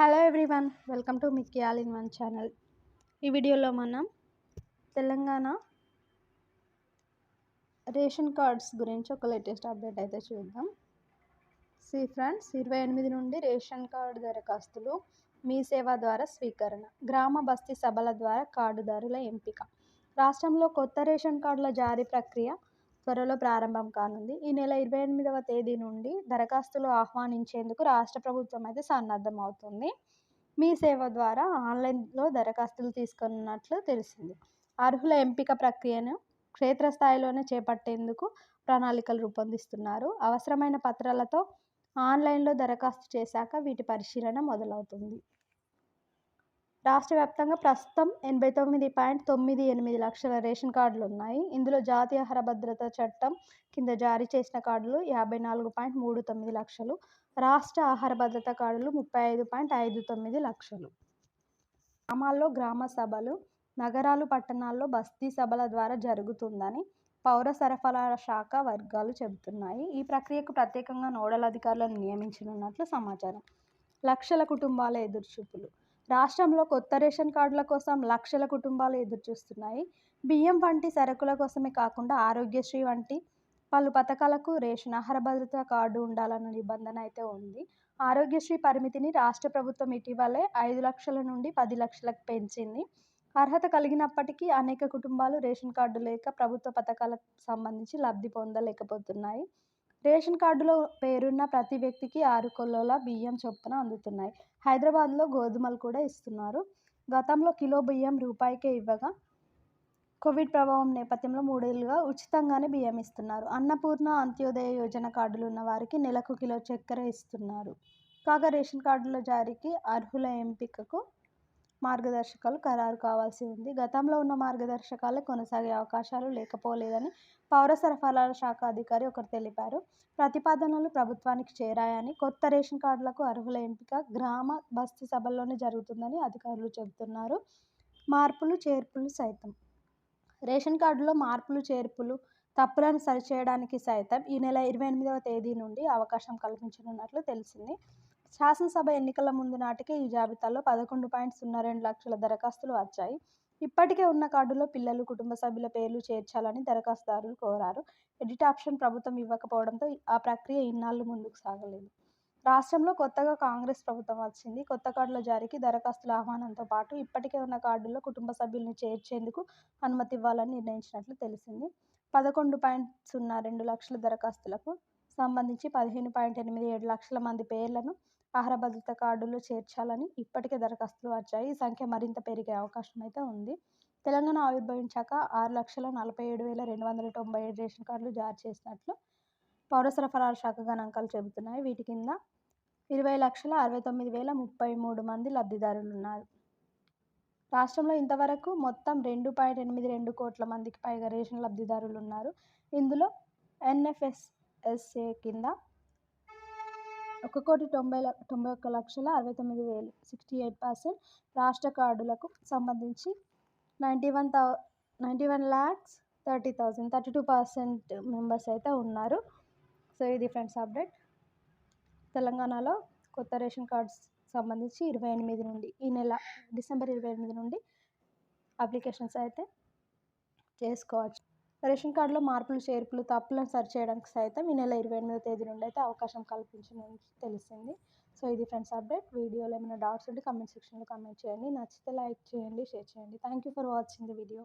Hello everyone welcome to Mickey all in one channel ఈ వీడియోలో మనం తెలంగాణ రేషన్ కార్డ్స్ గురించి ఒక లేటెస్ట్ అప్డేట్ అయితే చూద్దాం. సి ఫ్రెండ్స్ ఇరవై ఎనిమిది నుండి రేషన్ కార్డు దరఖాస్తులు మీ సేవ ద్వారా స్వీకరణ. గ్రామ బస్తీ సభల ద్వారా కార్డుదారుల ఎంపిక. రాష్ట్రంలో కొత్త రేషన్ కార్డుల జారీ ప్రక్రియ త్వరలో ప్రారంభం కానుంది. ఈ నెల ఇరవై ఎనిమిదవ తేదీ నుండి దరఖాస్తులు ఆహ్వానించేందుకు రాష్ట్ర ప్రభుత్వం అయితే సన్నద్ధం అవుతుంది మీ సేవ ద్వారా ఆన్లైన్లో దరఖాస్తులు తీసుకున్నట్లు తెలిసింది. అర్హుల ఎంపిక ప్రక్రియను క్షేత్రస్థాయిలోనే చేపట్టేందుకు ప్రణాళికలు రూపొందిస్తున్నారు. అవసరమైన పత్రాలతో ఆన్లైన్లో దరఖాస్తు చేశాక వీటి పరిశీలన మొదలవుతుంది. రాష్ట్ర వ్యాప్తంగా ప్రస్తుతం ఎనభై తొమ్మిది పాయింట్ తొమ్మిది ఎనిమిది లక్షల రేషన్ కార్డులు ఉన్నాయి ఇందులో జాతీయ ఆహార భద్రత చట్టం కింద జారీ చేసిన కార్డులు యాభై నాలుగు పాయింట్ మూడు తొమ్మిది లక్షలు. రాష్ట్ర ఆహార భద్రత కార్డులు ముప్పై ఐదు పాయింట్ ఐదు తొమ్మిది లక్షలు. గ్రామాల్లో గ్రామ సభలు నగరాలు పట్టణాల్లో బస్తీ సభల ద్వారా జరుగుతుందని పౌర సరఫరాల శాఖ వర్గాలు చెబుతున్నాయి. ఈ ప్రక్రియకు ప్రత్యేకంగా నోడల్ అధికారులను నియమించనున్నట్లు సమాచారం. లక్షల కుటుంబాల ఎదురుచూపులు. రాష్ట్రంలో కొత్త రేషన్ కార్డుల కోసం లక్షల కుటుంబాలు ఎదురుచూస్తున్నాయి. బియ్యం వంటి సరుకుల కోసమే కాకుండా ఆరోగ్యశ్రీ వంటి పలు పథకాలకు రేషన్ ఆహార భద్రత కార్డు ఉండాలన్న నిబంధన అయితే ఉంది. ఆరోగ్యశ్రీ పరిమితిని రాష్ట్ర ప్రభుత్వం ఇటీవలే ఐదు లక్షల నుండి పది లక్షలకు పెంచింది. అర్హత కలిగినప్పటికీ అనేక కుటుంబాలు రేషన్ కార్డు లేక ప్రభుత్వ పథకాలకు సంబంధించి లబ్ధి పొందలేకపోతున్నాయి. రేషన్ కార్డులో పేరున్న ప్రతి వ్యక్తికి ఆరు కొల్లోల బియ్యం చొప్పున అందుతున్నాయి. హైదరాబాద్లో గోధుమలు కూడా ఇస్తున్నారు. గతంలో కిలో బియ్యం రూపాయికే ఇవ్వగా కోవిడ్ ప్రభావం నేపథ్యంలో మూడేళ్ళుగా ఉచితంగానే బియ్యం ఇస్తున్నారు. అన్నపూర్ణ అంత్యోదయ యోజన కార్డులు ఉన్న వారికి నెలకు కిలో చక్కెర ఇస్తున్నారు. కాగా రేషన్ కార్డుల జారీకి అర్హుల ఎంపికకు మార్గదర్శకాలు ఖరారు కావాల్సి ఉంది. గతంలో ఉన్న మార్గదర్శకాలే కొనసాగే అవకాశాలు లేకపోలేదని పౌర సరఫరాల శాఖ అధికారి ఒకరు తెలిపారు. ప్రతిపాదనలు ప్రభుత్వానికి చేరాయని కొత్త రేషన్ కార్డులకు అర్హుల ఎంపిక గ్రామ బస్తీ సభల్లోనే జరుగుతుందని అధికారులు చెబుతున్నారు. మార్పులు చేర్పులు సైతం. రేషన్ కార్డులో మార్పులు చేర్పులు తప్పులను సరిచేయడానికి సైతం ఈ నెల ఇరవై ఎనిమిదవ తేదీ నుండి అవకాశం కల్పించనున్నట్లు తెలిసింది. శాసనసభ ఎన్నికల ముందు నాటికే ఈ జాబితాలో పదకొండు పాయింట్ సున్నా రెండు లక్షల దరఖాస్తులు వచ్చాయి. ఇప్పటికే ఉన్న కార్డులో పిల్లలు కుటుంబ సభ్యుల పేర్లు చేర్చాలని దరఖాస్తుదారులు కోరారు. ఎడిట్ ఆప్షన్ ప్రభుత్వం ఇవ్వకపోవడంతో ఆ ప్రక్రియ ఇన్నాళ్ళు ముందుకు సాగలేదు. రాష్ట్రంలో కొత్తగా కాంగ్రెస్ ప్రభుత్వం వచ్చింది. కొత్త కార్డుల జారీకి దరఖాస్తుల ఆహ్వానంతో పాటు ఇప్పటికే ఉన్న కార్డుల్లో కుటుంబ సభ్యుల్ని చేర్చేందుకు అనుమతి ఇవ్వాలని నిర్ణయించినట్లు తెలిసింది. పదకొండు పాయింట్ సున్నా రెండు లక్షల దరఖాస్తులకు సంబంధించి పదిహేను పాయింట్ ఎనిమిది ఏడు లక్షల మంది పేర్లను ఆహార భద్రత కార్డులో చేర్చాలని ఇప్పటికే దరఖాస్తులు వచ్చాయి. ఈ సంఖ్య మరింత పెరిగే అవకాశం అయితే ఉంది. తెలంగాణ ఆవిర్భవించాక ఆరు లక్షల నలభై ఏడు వేల రెండు వందల తొంభై ఏడు రేషన్ కార్డులు జారీ చేసినట్లు పౌర సరఫరాల శాఖ గణాంకాలు చెబుతున్నాయి. వీటి కింద ఇరవై లక్షల అరవై తొమ్మిది వేల ముప్పై మూడు మంది లబ్ధిదారులు ఉన్నారు. రాష్ట్రంలో ఇంతవరకు మొత్తం రెండు పాయింట్ ఎనిమిది రెండు కోట్ల మందికి పైగా రేషన్ లబ్ధిదారులు ఉన్నారు. ఇందులో ఎన్ఎఫ్ఎస్ ఎస్ఏ కింద ఒక కోటి తొంభై తొంభై ఒక్క లక్షల అరవై తొమ్మిది వేలు సిక్స్టీ ఎయిట్ పర్సెంట్ రాష్ట్ర కార్డులకు సంబంధించి ninety one thou ninety one lakhs thirty thousand thirty two percent members అయితే ఉన్నారు. సో ఇది ఫ్రెండ్స్ అప్డేట్. తెలంగాణలో కొత్త రేషన్ కార్డ్స్ సంబంధించి ఇరవై ఎనిమిది నుండి ఈ నెల డిసెంబర్ ఇరవై ఎనిమిది నుండి అప్లికేషన్స్ అయితే చేసుకోవచ్చు. రేషన్ కార్డులో మార్పులు చేర్పులు తప్పులను సరిచేయడానికి సైతం ఈ నెల ఇరవై ఎనిమిదో తేదీ నుండి అయితే అవకాశం కల్పించిందని తెలిసింది. సో ఇది ఫ్రెండ్స్ అప్డేట్. వీడియోలో ఏమైనా డౌట్స్ ఉంటే కమెంట్ సెక్షన్లో కమెంట్ చేయండి. నచ్చితే లైక్ చేయండి షేర్ చేయండి. Thank you for watching the video